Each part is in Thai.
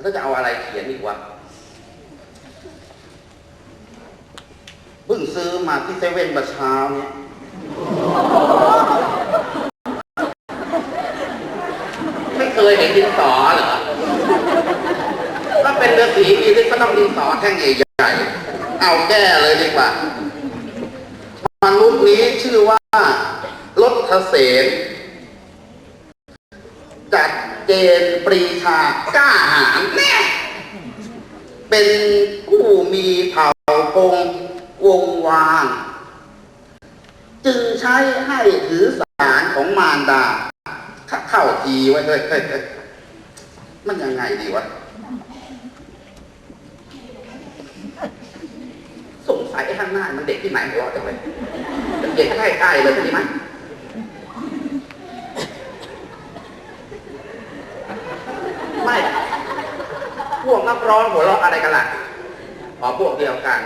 แล้วจะเอาอะไรเขียนอีกวะเพิ่งซื้อมาที่เซเว่นเมื่อเช้าเนี่ยไม่เคยเห็นดินสอเหรอถ้าเป็นฤาษีมีฤทธิ์ก็ต้องดินสอแท่งใหญ่ๆเอาแก้เลยดีกว่ามนุษย์นี้ชื่อว่าลดเสน จัดเจนปรีชากล้าหาญแน่เป็นผู้มีเผ่ากงวงวาน จึงใช้ให้ถือสารของมารดา เข้าทีไว้เฮ้ยเฮ้ยเฮ้ยมันยังไงดีวะ สงสัยข้างหน้ามันเด็กที่ไหนวเราะจังเลยเด็กใกล้ๆเลยใช่ไหม พ วกนักร้องหัวเราะอะไรกันล่ะอ๋อพวกเดียวกัน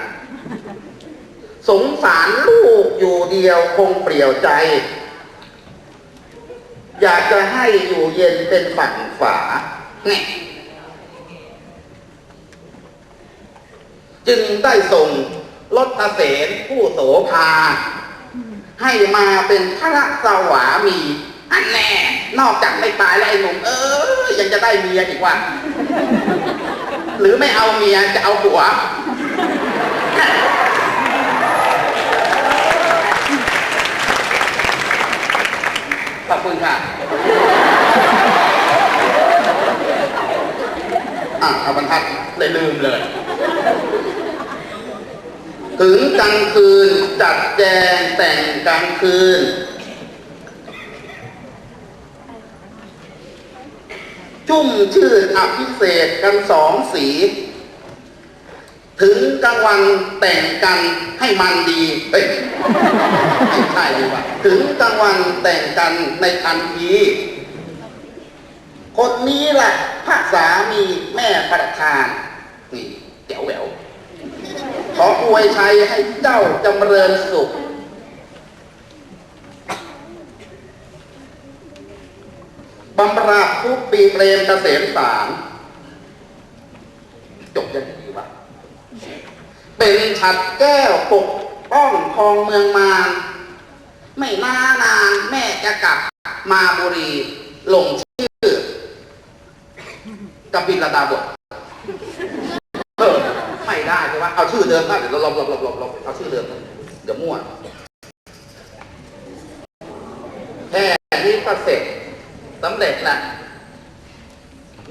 สงสารลูกอยู่เดียวคงเปลี่ยวใจ อยากจะให้อยู่เย็นเป็นฝั่งฝาเนี่ยจึงได้ส่งรถเสนผู้โสภา ให้มาเป็นพระสวามี อันแน่ นอกจากไม่ตายแล้วไอ้หนุ่มเออยังจะได้เมียอีกว่า หรือไม่เอาเมียจะเอาผัวขอบคุณค่ะอะเอาบรรทัดเลยลืมเลย ถึงกลางคืนจัดแจงแต่งกลางคืน ชุ่มชื่นอภิเศษกันสองสี ถึงกลางวันแต่งกันให้มันดีเฮ้ยไม่ใช่ดีกว่าถึงกลางวันแต่งกันในทันทีคนนี้แหละพระสามีแม่ประธาน นี่แจ๋วแหววขออวยชัยให้เจ้าจำเริญสุข บำราทุกปีเปรมเกษมสารจบยังไงดีวะเป็นฉัดแก้วปกป้องคองเมืองมารไม่นานานแม่จะกลับมาบุรีหลงชื่อกับบินรดาบทเออไม่ได้ใช่ไหมเอาชื่อเดิมได้เดี๋ยวเราลบลบลบลบลบเอาชื่อเดิมเดี๋ยวมั่วแค่นี้ก็เสร็จ สำเร็จแหละ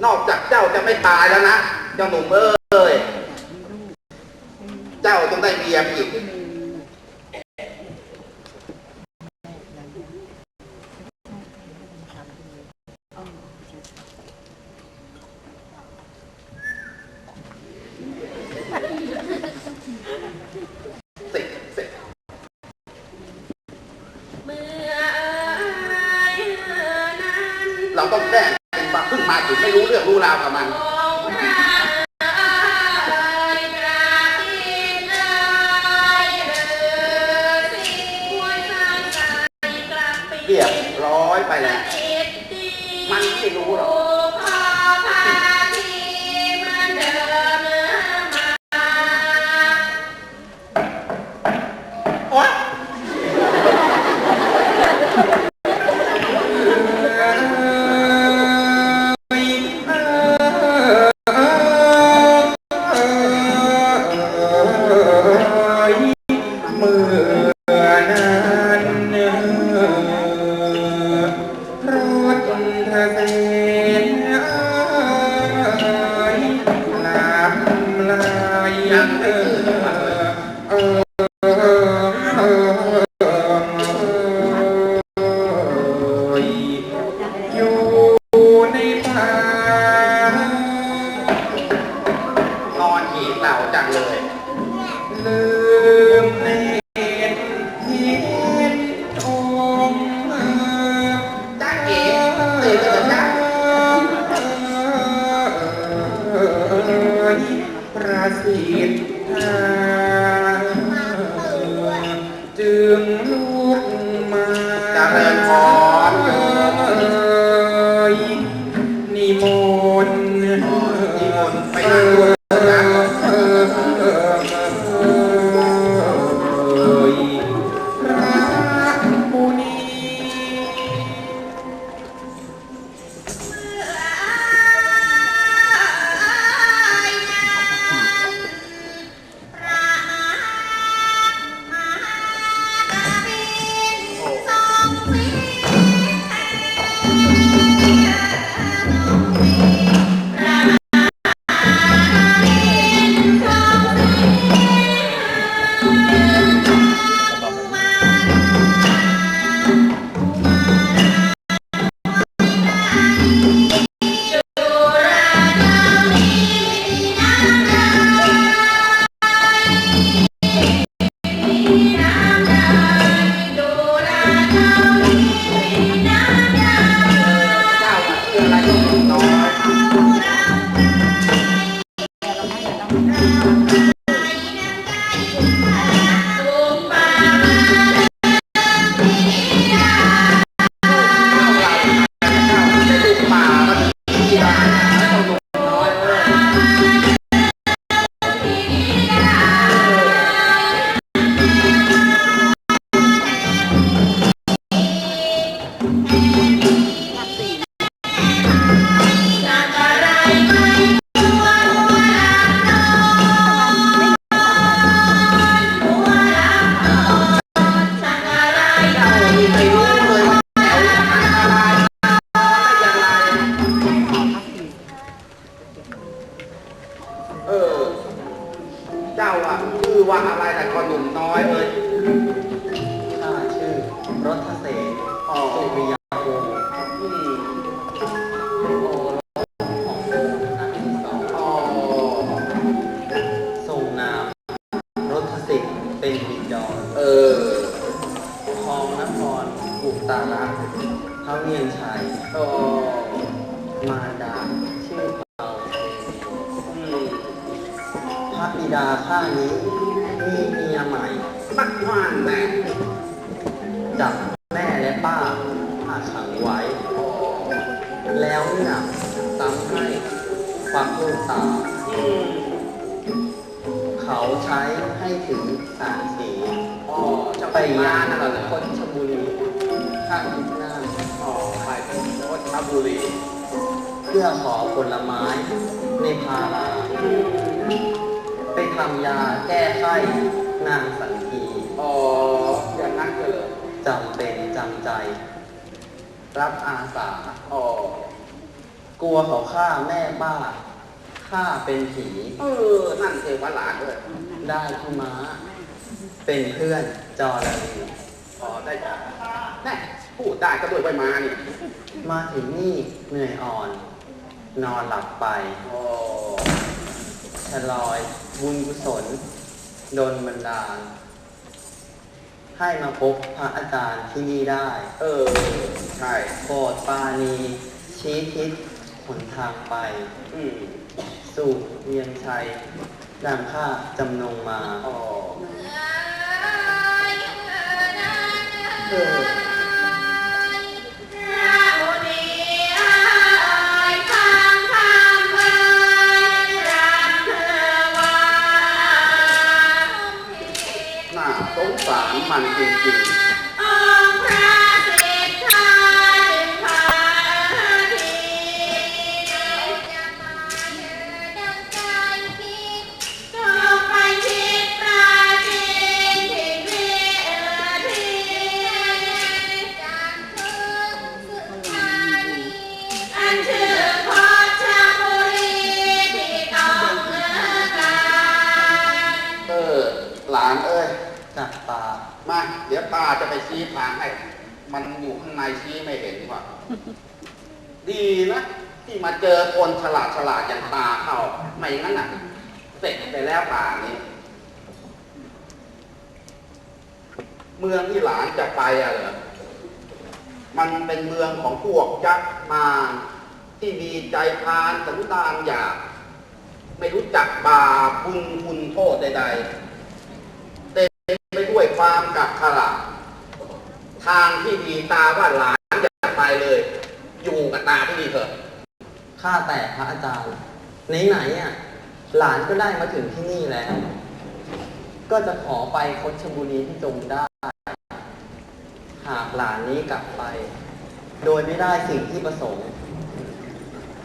นอกจากเจ้าจะไม่ตายแล้วนะเจ้าหนุ่มเอ้ย เจ้าต้องได้เมียอีกเสร็จเสร็จ เมื่อเอ่ยนั้น เราต้องแก้เป็นว่าเพิ่งมาถึงไม่รู้เรื่องรู้ราวกับมัน จึงาอะชื่อว่าอะไรแต่ก็หนุ่มน้อยเลยข้าชื่อรถเสนอ๋อสุริย ระบิดาข้านี้มีเมียใหม่ปักว่านแน่จับแม่และป้าหาขังไว้ แล้วเนี่ยซ้ำให้ควักลูกตา เขาใช้ให้ถึงสามสีอ๋อจะไปไปงานนนั่นเหรคนชบุรีข้างหน้าอ๋อไปเป็นโคชบุรีเพื่อขอผลไม้ในพารา ทำยาแก้ไข้นางสันทีอ๋ออย่างนั้นก็เลยจำเป็นจำใจ รับอาสาอ๋อกลัวเขาฆ่าแม่ป้าฆ่าเป็นผีเออนั่นเทวหลานด้วยได้ที่ม้า เป็นเพื่อนจอระลีอ๋อได้จ้ะแน่พูดได้ก็ด้วยใบมาเนี่ยมาถึงนี่เหนื่อยอ่อน นอนหลับไปอ๋อ ชะลอย บุญกุศลโดนบันดาล ให้มาพบพระอาจารย์ที่นี่ได้ เออ ใช่โปรดปราณีชี้ทิศหนทางไป อืมสู่เวียงชัยดังข้าจำนงมาอ๋อเออ ตาจะไปชี้ทางให้ มันอยู่ข้างในชี้ไม่เห็นว่ะดีนะที่มาเจอคนฉลาดฉลาดอย่างตาเข้าไม่งั้นน่ะเสร็จไปแล้วป่านี้ เมืองที่หลานจะไปอะเหรอมันเป็นเมืองของพวกยักษ์มารที่มีใจพานสันดานหยาบไม่รู้จักบาปบุญคุณโทษใด ๆ เต็มไปด้วยความกักขระ ทางที่ดีตาว่าหลานอย่าไปเลย อยู่กับตาที่นี่เถอะข้าแต่พระอาจารย์ ไหนๆอะหลานก็ได้มาถึงที่นี่แล้ว ก็จะขอไปคดชบุรีที่จงได้ หากหลานนี้กลับไป โดยไม่ได้สิ่งที่ประสงค์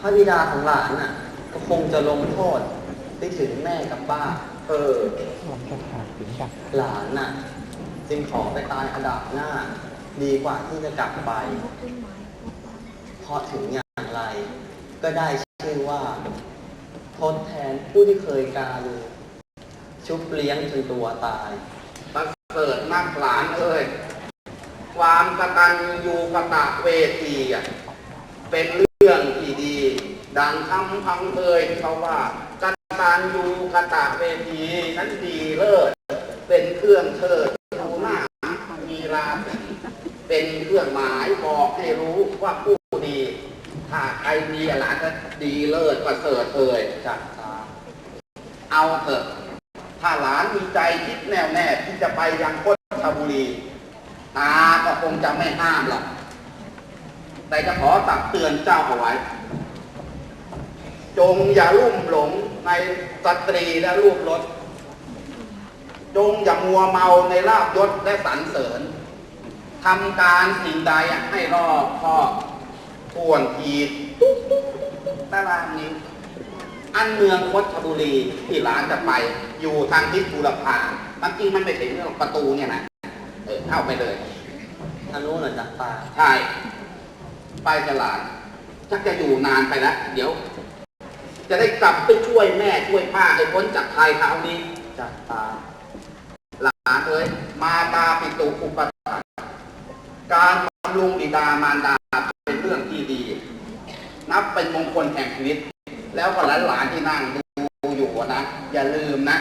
พระบิดาของหลานน่ะ ก็คงจะลงโทษไปถึงแม่กับป้า เออหลานน่ะ จึงขอไปตายอันดับหน้า ดีกว่าที่จะกลับไป เพราะถึงอย่างไร ก็ได้ชื่อว่า ทดแทนผู้ที่เคยการุณชุบเลี้ยงจนตัวตายประเสริฐนักหลานเอ้ยความกตัญญูกตะเวทีอะเป็นเรื่องที่ดี ดังคำพังเอ่ยเขาว่ากตัญญูกตะเวทีนั้นดีเลิศเป็นเครื่องเชิดชูหน้ามีราศีเป็นเค รื่องหมายบอกให้รู้ว่าผู้ดีถ้าใครดีหลานก็ดีเลิศประเสริฐเอ่ยจักตาเอาเถอะ ถ้าหลานมีใจคิดแน่วแน่ที่จะไปยังโคชบุรี ตาก็คงจะไม่ห้ามหรอกแต่จะขอตักเตือนเจ้าเอาไว้ จงอย่าลุ่มหลงในสตรีและรูปรสจงอย่ามัวเมาในลาบยศและสรรเสริญ ทำการสิ่งใดให้รอบคอบทวนทีตุ๊กตุ๊กตารางนี้อันเมืองคดชบุรีที่หลานจะไป อยู่ทางทิศบุรพาบางจริงมันไม่ถึงเรื่องประตูเนี่ยนะเออเข้าไปเลยทางนู้นเหรอจักตาใช่ไปจะหลานชักจะอยู่นานไปแล้วเดี๋ยว จะได้กลับไปช่วยแม่ช่วยป้าให้พ้นจากภัยคราวนี้จักตาหลานเอ้ยมาตาปิตุอุปถา การบำรุงบิดามารดาเป็นเรื่องที่ดี นับเป็นมงคลแห่งชีวิต แล้วก็หลานๆที่นั่งดูอยู่นะ อย่าลืมนะ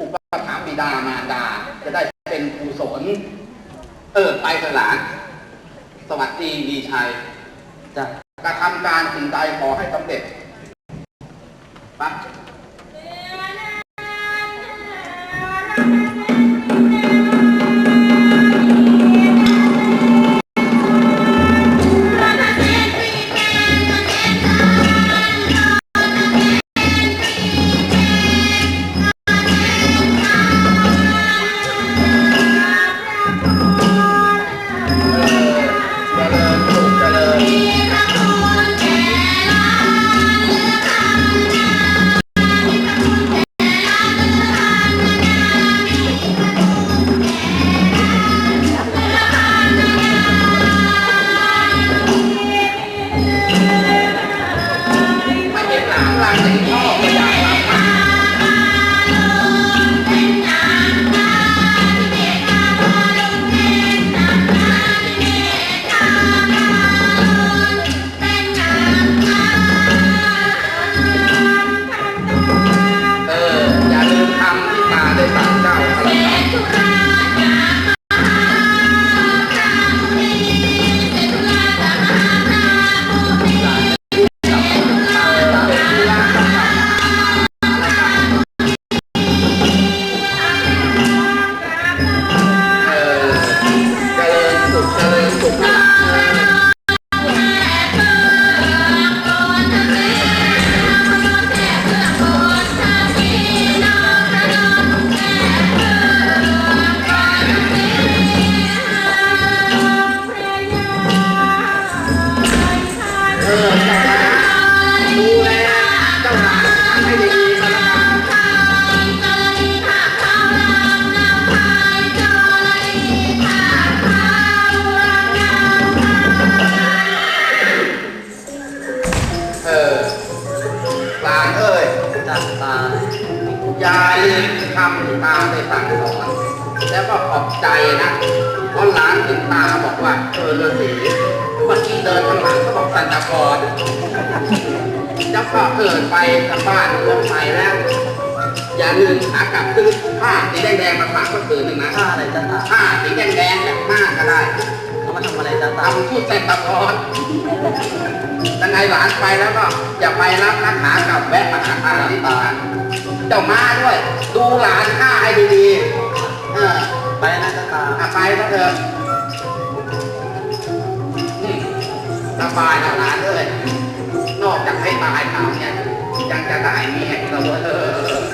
อุปถัมภ์บิดามารดา จะได้เป็นกุศลเออไปเถอะหลาน สวัสดีดีชัยจักระทำการสิ่งใดขอให้สำเร็จไปะ ใจนะเพราะหลานถึงตาบอกว่าเออฤาษีเมื่อกี้เดินข้างหลังเขาบอกสันตะกรเจ้าก็เกิดไปทางบ้านเมืองใหม่แล้ว อย่าลืมขากลับซื้อผ้าสีแดงๆมาฝากก็คืนหนึ่งนะผ้าอะไรจักตาผ้าสีแดงๆแบบมากก็ได้เขามาทำอะไรจักตาทำชุดเซนตะกรยังไงหลานไปแล้วก็อย่าไปรับนักขากลับแวะมาหาตาที่บ้านเจ้ามาด้วย ดูหลานข้าให้ดีๆเออ ไปนะตาตาอะไปก็เถอะสบายนะหลานเลยนอกจากให้ตายคราเนี่ยยังจะได้เมียอีกแล้วเออ